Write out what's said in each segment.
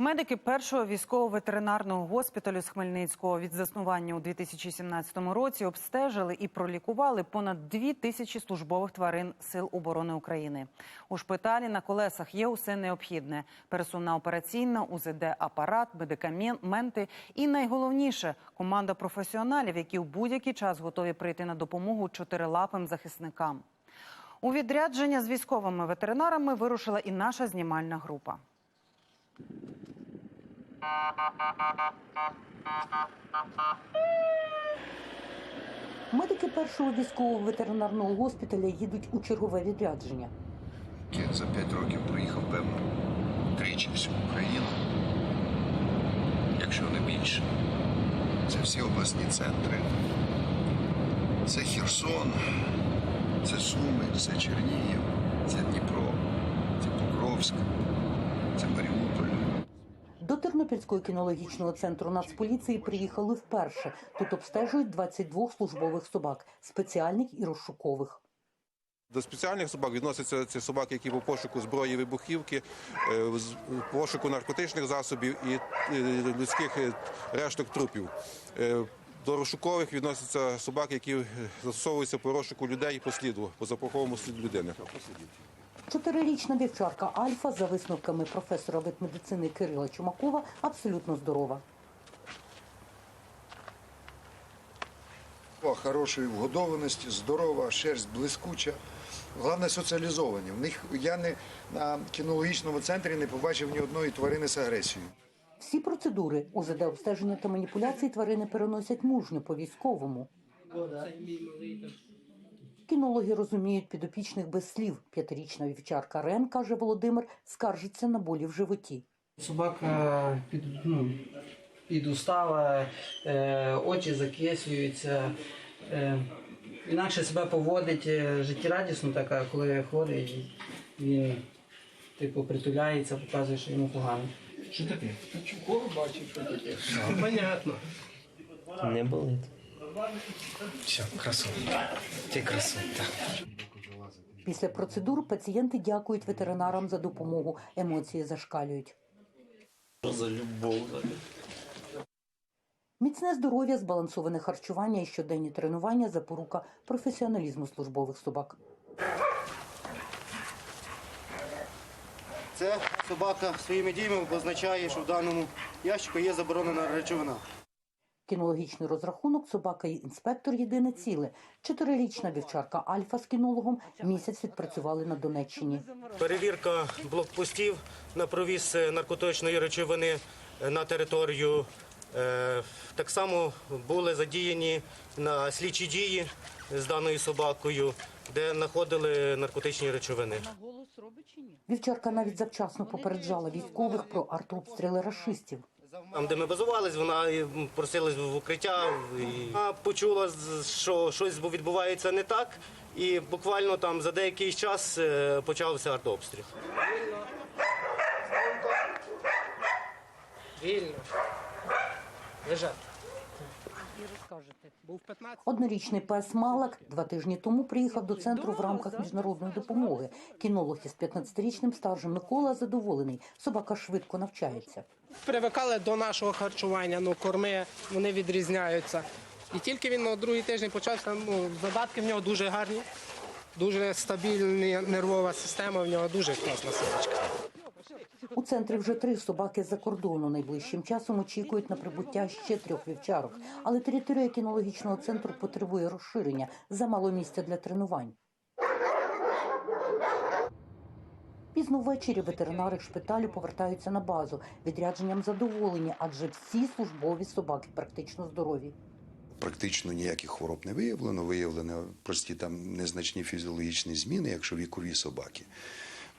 Медики першого військово-ветеринарного госпіталю з Хмельницького від заснування у 2017 році обстежили і пролікували понад дві тисячі службових тварин Сил оборони України. У шпиталі на колесах є усе необхідне: пересувна операційна, УЗД-апарат, медикаменти і найголовніше команда професіоналів, які в будь-який час готові прийти на допомогу чотирилапим захисникам. У відрядження з військовими ветеринарами вирушила і наша знімальна група. Медики першого військового ветеринарного госпіталя їдуть у чергове відрядження. Я за п'ять років проїхав, певно, тричі всю Україну, якщо не більше. Це всі обласні центри. Це Херсон, це Суми, це Чернігів, це Дніпро, це Покровськ, це Маріуполь. Тернопільського кінологічного центру Нацполіції приїхали вперше. Тут обстежують 22 службових собак, спеціальних і розшукових. До спеціальних собак відносяться ці собаки, які по пошуку зброї вибухівки, е, пошуку наркотичних засобів і е, людських е, решток трупів. До розшукових відносяться собаки, які застосовуються по розшуку людей по сліду, по запаховому сліду людини. Чотирирічна вівчарка Альфа, за висновками професора ветмедицини Кирила Чумакова, абсолютно здорова. Хорошої вгодованості, здорова, шерсть блискуча. Головне соціалізовані. В них я не на кінологічному центрі не побачив ні одної тварини з агресією. Всі процедури УЗД обстеження та маніпуляції тварини переносять мужньо по військовому. Кінологи розуміють підопічних без слів. П'ятирічна вівчарка Рен, каже Володимир, скаржиться на болі в животі. Собака під, ну, підустала, е, очі закислюються, е, інакше себе поводить е, життєрадісно, така, коли хворий, він типу притуляється, показує, що йому погано. Що таке? Та чого бачив, що таке? Понятно. Не болить. Все, красота. Ти красота. Після процедур пацієнти дякують ветеринарам за допомогу. Емоції зашкалюють. За любов? Міцне здоров'я, збалансоване харчування і щоденні тренування запорука професіоналізму службових собак. Це собака своїми діями позначає, що в даному ящику є заборонена речовина. Кінологічний розрахунок собака і інспектор єдине ціле. Чотирирічна вівчарка Альфа з кінологом місяць відпрацювали на Донеччині. Перевірка блокпостів на провіз наркотичної речовини на територію. Е, Так само були задіяні на слідчі дії з даною собакою, де знаходили наркотичні речовини. Вівчарка навіть завчасно попереджала військових про артобстріли рашистів. Там, де ми базувались, вона просилась в укриття. І вона почула, що щось відбувається не так, і буквально там за деякий час е, почався артобстріл. Вільно. Лежати. Однорічний пес Малак два тижні тому приїхав до центру в рамках міжнародної допомоги. Кінолог із 15-річним старшим Микола задоволений. Собака швидко навчається. Привикали до нашого харчування, ну корми вони відрізняються. І тільки він на другий тиждень почався, ну, задатки в нього дуже гарні, дуже стабільна нервова система, в нього дуже класна собачка. У центрі вже три собаки з-за кордону. Найближчим часом очікують на прибуття ще трьох вівчарок. Але територія кінологічного центру потребує розширення. Замало місця для тренувань. Пізно ввечері ветеринари шпиталю повертаються на базу. Відрядженням задоволені, адже всі службові собаки практично здорові. Практично ніяких хвороб не виявлено. Виявлено прості там незначні фізіологічні зміни, якщо вікові собаки.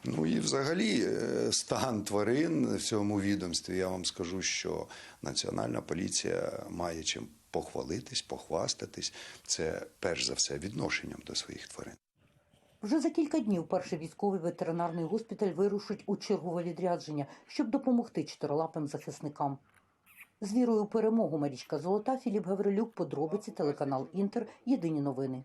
Ну і взагалі е, стан тварин в цьому відомстві. Я вам скажу, що Національна поліція має чим похвалитись, похвастатись. Це перш за все відношенням до своїх тварин. Вже за кілька днів перший військовий ветеринарний госпіталь вирушить у чергове відрядження, щоб допомогти чотирилапим захисникам. З вірою перемогу Марічка Золота, Філіп Гаврилюк, подробиці, телеканал Інтер. Єдині новини.